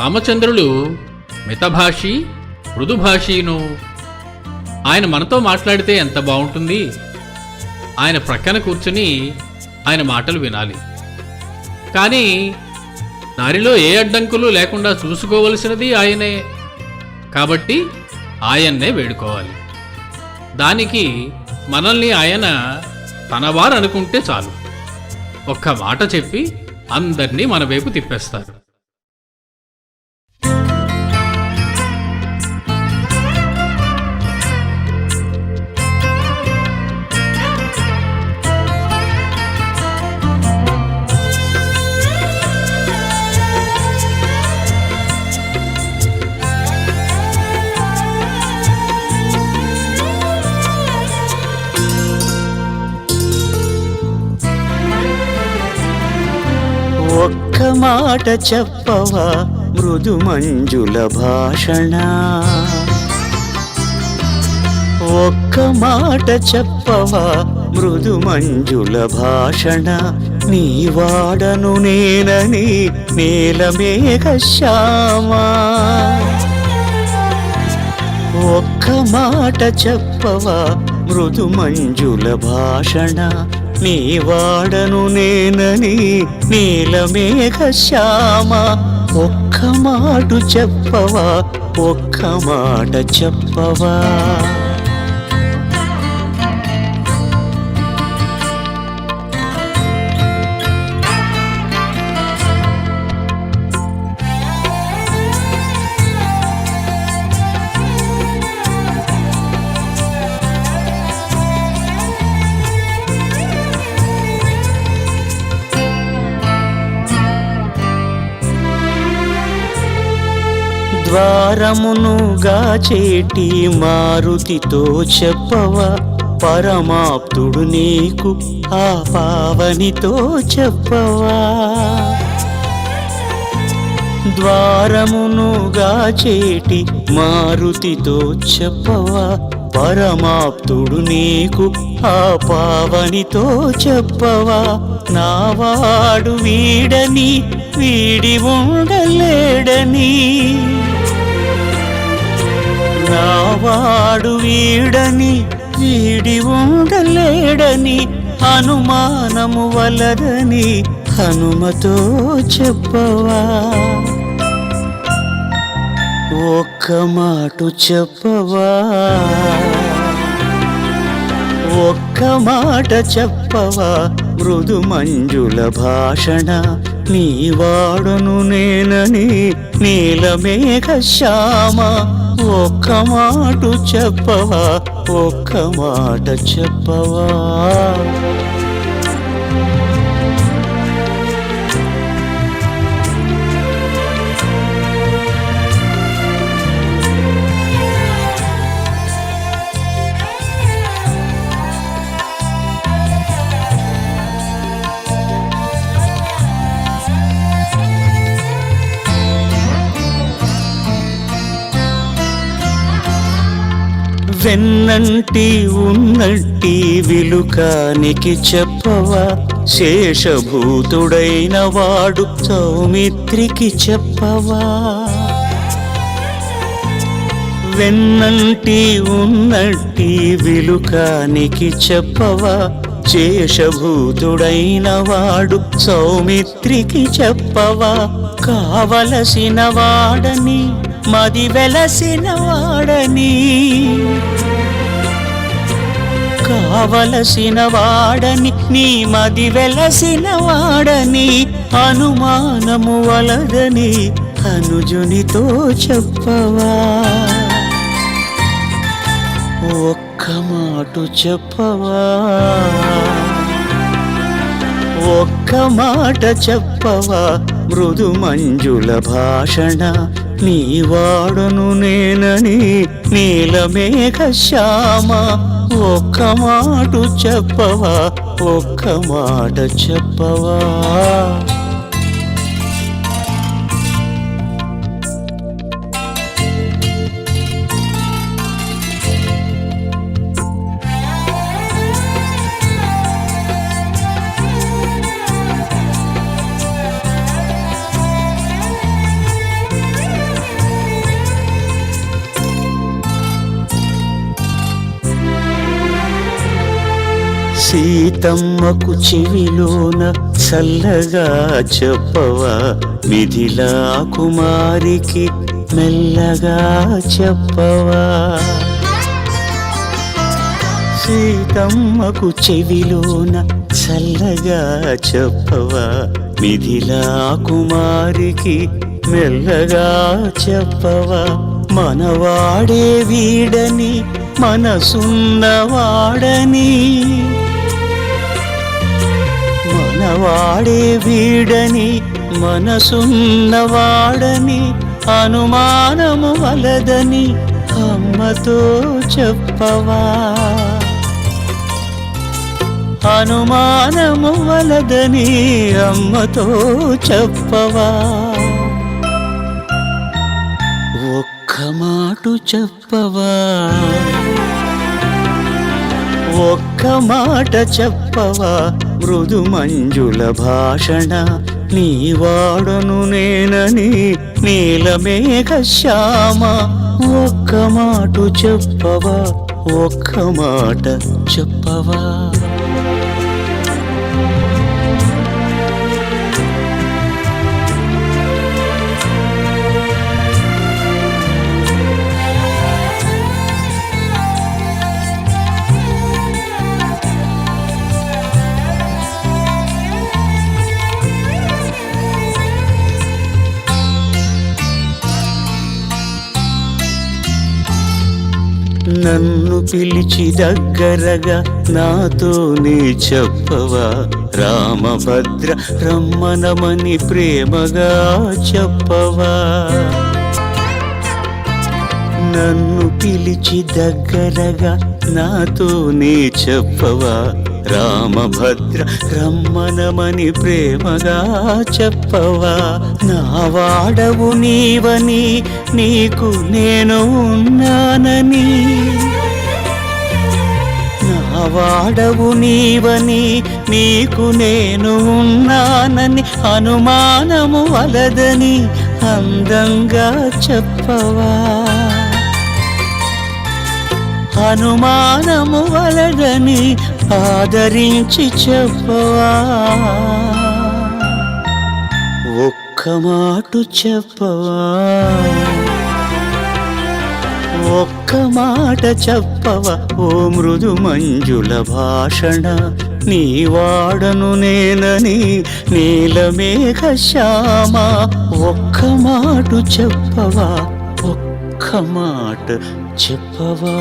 రామచంద్రులు మితభాషి మృదుభాషీను ఆయన మనతో మాట్లాడితే ఎంత బాగుంటుంది? ఆయన ప్రక్కన కూర్చుని ఆయన మాటలు వినాలి. కానీ దారిలో ఏ అడ్డంకులు లేకుండా చూసుకోవలసినది ఆయనే. కాబట్టి ఆయన్నే వేడుకోవాలి. దానికి మనల్ని ఆయన తనవారు అనుకుంటే చాలు. ఒక్క మాట చెప్పి అందరినీ మన వైపు తిప్పేస్తారు. ఒక్క మాట చెప్పవా మృదు మంజుల భాషణ? ఒక్క మాట చెప్పవా మృదు మంజుల భాషణ? నీ వాడను నేనని నేల మేఘ శ్యామా? ఒక్క మాట చెప్పవా మృదు మంజుల భాషణ? నీ వాడను నేనని నీలమేఘ శ్యామ ఒక్క మాట చెప్పవా ఒక్క మాట చెప్పవా? ద్వారమునుగా చేటి మారుతితో చెప్పవా? పరమాప్తుడు నీకు ఆ పావనితో చెప్పవా? ద్వారమునుగా చేటి మారుతితో చెప్పవా? పరమాప్తుడు నీకు ఆ పావనితో చెప్పవా? నావాడు వీడని వీడి ఉండలేడని. నావాడు వీడని వీడి ఉండలేడని అనుమానము వలదని హనుమతో చెప్పవా? ఒక్క మాట చెప్పవా? ఒక్క మాట చెప్పవా? మృదు మంజుల భాషణ నీ వాడును నేనని నీలమేఘ శ్యామ ఒక్క మాట చెప్పవా ఒక్క మాట చెప్పవా? వెన్నంటి ఉన్నట్టి విలుకానికి చెప్పవా? శేషభూతుడైన వాడు సౌమిత్రికి చెప్పవా? వెన్నంటి ఉన్నట్టి విలుకానికి చెప్పవా? శేషభూతుడైన వాడు సౌమిత్రికి చెప్పవా? కావలసిన వాడని మది వెలసిన వాడని. కావలసిన వాడని నీ మది వెలసిన వాడని అనుమానము వలదని అనుజునితో చెప్పవా? ఒక్క మాట చెప్పవా? ఒక్క మాట చెప్పవా? మృదు మంజుల భాషణ నీ వాడును నేనని నీలమేఘ శ్యామ ఒక్క మాట చెప్పవా ఒక్క మాట చెప్పవా? సీతమ్మకు చెవిలోన చల్లగా చెప్పవా మిథిలా కుమారికి మెల్లగా చెప్పవా. సీతమ్మకు చెవిలోన చల్లగా చెప్పవా మిథిలా కుమారికి మెల్లగా చెప్పవా. మనవాడే వీడని మనసున్నవాడని మనవాడే వీడని మనసున్నవాడని అనుమానము వలదని అమ్మతో చెప్పవా? అనుమానము వలదని అమ్మతో చెప్పవా? ఒక్క మాటు చెప్పవా? ఒక్క మాట చెప్పవా? మృదు మంజుల భాషణ నీ వాడను నేనని నీలమేఘ శ్యామ ఒక్క మాటు చెప్పవా ఒక్క మాట చెప్పవా? నన్ను పిలిచి దగ్గరగా నాతోనే చెప్పవా? రామభద్ర రమ్మనమని ప్రేమగా చెప్పవా? నన్ను పిలిచి దగ్గరగా నాతోనే చెప్పవా? రామభద్ర రమ్మనమని ప్రేమగా చెప్పవా? నా వాడవు నీవని నీకు నేను ఉన్నానని. నా వాడవు నీవని నీకు నేను ఉన్నానని అనుమానము వలదని అందంగా చెప్పవా? అనుమానము వలదని ఆదరించి చెప్పవా? ఒక్క మాటు చెప్పవా? ఒక్క మాట చెప్పవా? ఓ మృదు మంజుల భాషణ నీ వాడను నేనని నీలమేఘ శ్యామ. ఒక్క మాటు చెప్పవా? ఒక్క మాట చెప్పవా